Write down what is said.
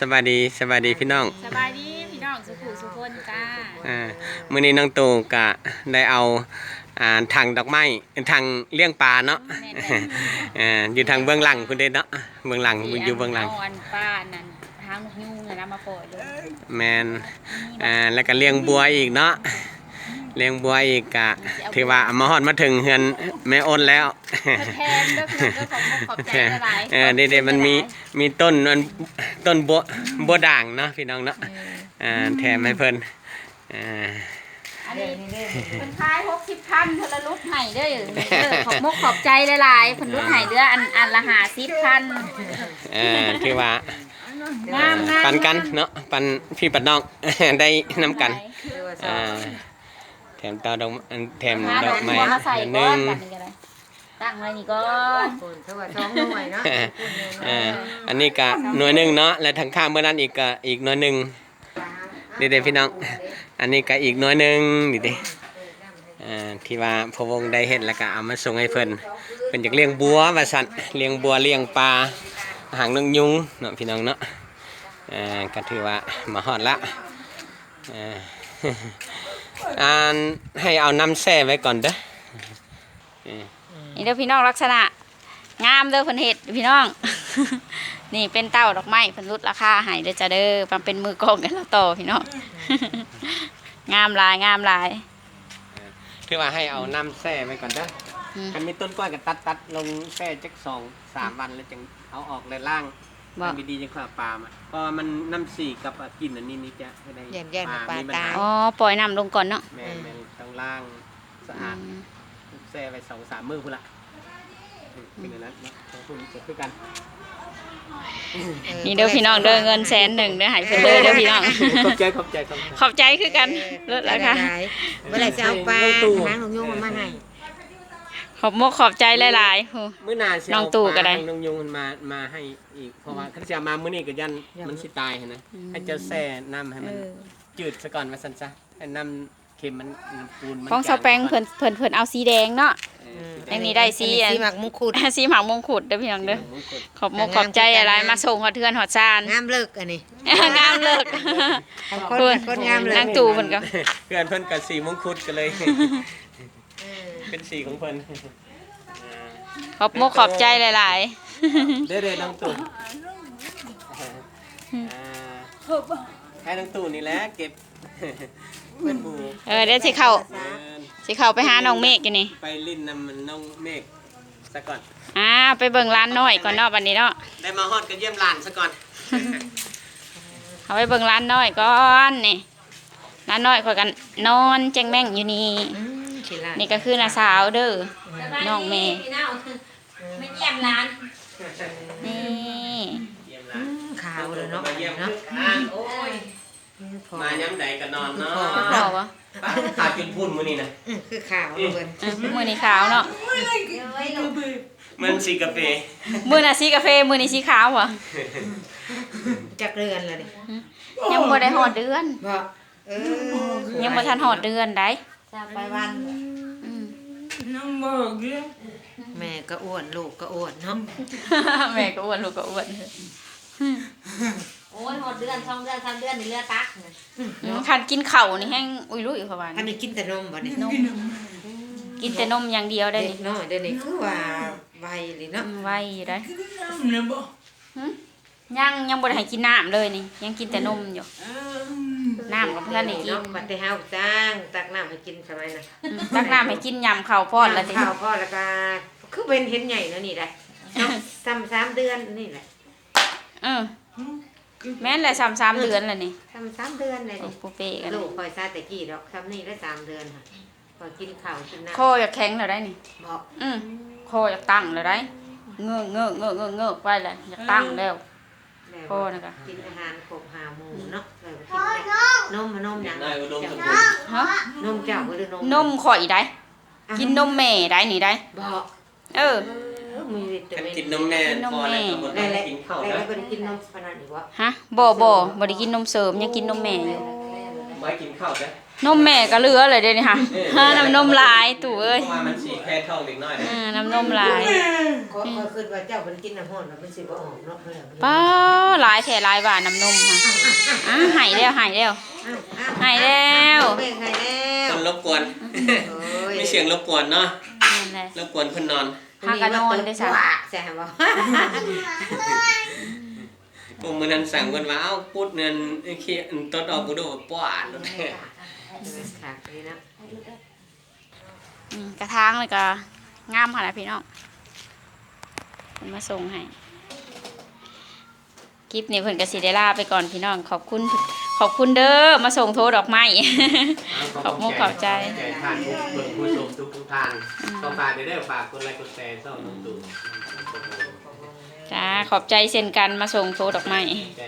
สวัสดีสวัสดีพี่น้องสบายดีพี่น้องสุขุสุคนจ้าอ่ามื้อนี้น้องตู่กะได้เอาอ่าถังดอกไม้ถังเลี้ยงปลาเนาะแม่นเลยอ่าอยู่ทางเบื้องหลังคุณเด้เนาะเบื้องหลังอยู่เบื้องหลังเอาอันป้านั่นทางนกยูงเลยนะมาปล่อยเลยแมนอ่าแล้วก็เลี้ยงบัวอีกเนาะ เลี้ยงบัวอีกกะ ถือว่ามาฮอดมาถึงเฮือนแม่อ้นแล้วแทนเด้อพี่น้องเด้อขอบคุณขอบใจหลายๆเออเด็ดๆมันมีมีต้นมันต้นบัวบัวด่างเนาะพี่น้องเนาะอ่าแถมให้เพิ่นอ่าอันนี้เป็นท้ายหกสิบพันเทละลุดไห้เด้อเด้อขอบมกขอบใจหลายๆเพิ่นลุดไห้เด้ออันอันละหาสิบพันเออถือว่างามงามปันกันเนาะปันพี่ปันน้องได้นำกันอ่าแถมตาดอกแถมหาดดออกกไม้บัวมาใส่หก้นึ่อนงกันนี่ก็ได้ตั้งไว้นี่ก่อนคนสวัสดีท้องหน่วยเนาะอ่าอันนี้ก็หน่วยหนึ่งเนาะและทางข้างเมื่อนั้นอีกก็อีกหน่วยหนึ่งเด็ดๆพี่น้อง อันนี้ก็อีกหน่วยหนึ่งนี่เด้อ่าที่ว่าพะวงได้เห็นแล้วก็เอามาส่งให้เพิ่นเพิ่นอยากเลี้ยงบัวว่าซั่นเลี้ยงบัวเลี้ยงปลาหางนกยุงเนาะพี่น้องเนาะอ่าก็ถือว่ามาฮอดละอ่า อ่านให้เอาน้ำแช่ไว้ก่อนเด้อนี่เด้อพี่น้องลักษณะ งามเด้อเพิ่นเฮ็ดพี่น้อง นี่เป็นเต้าดอกไม้เพิ่นลดราคาให้เด้อจ้าเด้อมันเป็นมือกล้องกันแล้วต่อพี่น้องงามหลายงามหลายคือว่าให้เอาน้ำแช่ไว้ก่อนเด้ออืมมันมีต้นกล้วยกับตัดตัดลงแช่จักสองสามวันแล้วจึงเอาออกเลยล่าง บ่ มันดีๆจังค่อยเอาปลามาเพราะว่ามันน้ำสีกับกลิ่นอันนี้นี่จะให้ได้แย่นแย่นปลามีปัญตาหยอ๋อปล่อยน้ำลงก่อนเนาะแม่นแม่นต้องล่างสะอาดแช่ไว้สองสามมื้อพุ่นละเป็นอย่างนั้นเนาะของคุณจะคือกันนี่เด้อพี่น้องเด้อเงินแสนหนึ่งเด้อให้เพิ่นเลยเด้อพี่น้อง ขอบใจขอบใจขอบใจ ขอบใจคือกันลดราคา เมื่อไหรจะเอาปลาหางหลงยุ่งมาให้ ขอบมกขอบใจหลายๆโห มื้อหน้าสิน้องตู่ก็ได้เอาปลาน้องยุงมันมามาให้อีกเพราะว่าคันสิเอามามื้อนี้ก็ยันมันสิตายหั่นนะให้เจ้าแช่น้ำให้มันจืดซะก่อนว่าซั่นซะให้น้ำเค็มมันน้ำปูนมันของสแปงเพิ่นเพิ่นเพิ่นเอาสีแดงเนาะ เอออันนี้ได้สีอัน สีหมักมุงคุด สีหมากมงกุฎเด้อพี่น้องเด้อมงกุฎขอบมกขอบใจอะไรมาส่งหอดเทือนหอดซาน งามเลิกอันนี้ งามเลิกคนคนงามเลยนางตู่เพิ่นก็ เพื่อนเพิ่นกับสีมงคุดกันเลย เป็นสีของเพิ่นขอบมกขอบใจหลาย เด้อเด้อน้องตู่อ่าให้น้องตู่นี่แหละเก็บเพื่อนหมู่ๆเออเดี๋ยวสิเข้าเดินสิเข้าไปหาน้องเมฆอยู่นี่ไปลิ้นนำมันน้องเมฆซะก่อน อ่าไปเบิ่งร้านน้อยก่อนเนาะบัดนี้เนาะได้มาฮอดกันเยี่ยมหลานซะก่อน เอาไปเบิ่งร้านน้อยก่อนนี่ร้านน้อยข่อยกันนอนแจ้งแม่งอยู่นี่ ชิลานี่ก็คือน้าสาวเด้อ น้องเมย์ไม่เยี่ยมร้านนี่เยี่ยมหลานขาวเลยเนาะมาเยี่ยมเนาะอ่านโอ้ยพอมาย้ำใดก็นอนเนาะเนาะบ่ขาดจุดพุ่นมื้อนี้นะอืมคือขาวเลยเพิ่นเออมื้อนี้ขาวเนาะมันสีกาแฟมื้อน่ะสีกาแฟมื้อนี้สีขาวบ่จักเรือนเลยนี่ยังบ่ได้ฮอดเดือน บ่เออยังบ่ทันฮอดเดือนได้ จะไปวันอืมแม่ก็อ้วนลูกก็อ้วนเนาะแม่ก็อ้วนลูกก็อ้วนโอ้ยหมดเดือนสองเดือนสามเดือนนี่เรือตักน่ะอืมคันกินข้าวนี่แห้งอุ้ยลุยประมาณท่านได้กินแต่นมบ่เนี่ยนมกินแต่นมอย่างเดียวได้เด็นี่กน้อยเดี๋ยวนี้คือว่าไวเลยเนาะอืมไว้ได้หึยังยังบ่ได้ให้กินน้ำเลยนี่ ยังกินแต่นมอยู่ น้ำกับเพื่อนนี่กินเนาะบัดได้เฮาจ้างตักน้ำให้กินสมัยน่ะอืมตักน้ำให้กินยำข้าวพอดแล้วติข้าวพ่อแล้วก็คือเป็นเห็นใหญ่เนาะนี่ได้เนาะซ้ำสามเดือนนี่แหละเออแม่นแหละสามสามเดือนแล้วนี่ซ้ำสามเดือนเลยโอ้นี่ปูเป้กันลูกคอยซาแต่กี้ดอกซ้ำนี่ได้สามเดือนค่ะคอยกินข้าวกินน้ำคออยากแข็งแล้วได้นี่บอกอืมคออยากตั้งแล้วได้เงือกเงือกเงือกเงือกเงือกไปเลยอยากตั้งแล้วแม่พ่อนะคะกินอาหารครบห้าหมู่เนาะแล้วก็กิ นนมนมหยังได้อุดมสมบูเจ้ารณ์ฮะนมเจ้าบ่หรือนมนมข่อยได้ กินนมแม่ได้นี่ได้บอกเออเออมีวิตากันมินกินนมแม่กินนมพอแม่แล้วก็บ่ต้ได้องแล้วกินข้าวได้นะแล้วก็ได้กินนมปานนั้นอีกวะฮะบ่บ่บ่ได้กินนมเสริมยังกินนมแม่อยู่ไว้กินข้าวนะ นมแม่ก็เหลือเลยเดี๋ยวนี้ค่ะฮะน้ำนมลายตู่เอ้ยพราะว่ามันสีแพ้ท้องเด็กน้อยนะอ่าน้ำนมลายขอขอขึ้นว่าเจ้ามันกินน้ำห้อนแล้วมันสิบ่ออกเนาะเพิ่นล่ะป้าหลายแท่หลายบาทน้ำนมค่ะอะหายแล้วหายแล้ว อ้าวอ้าวหายแล้วเบ่งให้แล้วคนรบกวนโอ้ย Ừ. มีเสียงรบกวนเนาะ นั่นแหละ รบกวนเพิ่นนอนหากะนอนได้ซะ ว่าใช่บ่พวกมื้อนั้นสั่งเพิ่นว่าเอ้าปุดเงินไอ้ขี้อันตดออกกูดูว่าป้าดรถแท้ค่ะ นี่นะอืมกระทางเลยก็งามค่ะนะพี่น้องเพิ่นมาส่งให้คลิปนี้เพิ่นก็สิได้ลาไปก่อนพี่น้อง ขอบคุณขอบคุณเด้อมาส่งโทรดอกไม้ขอบมุกขอบใจใจท่านผู้เบิ่งผู้ชมทุกทุกๆท่านก็ฝากเด้อฝากกดไลค์กดแชร์ช่องน้องตู่จ้าขอบใจเช่นกันมาส่งโทรดอกไม้ใจ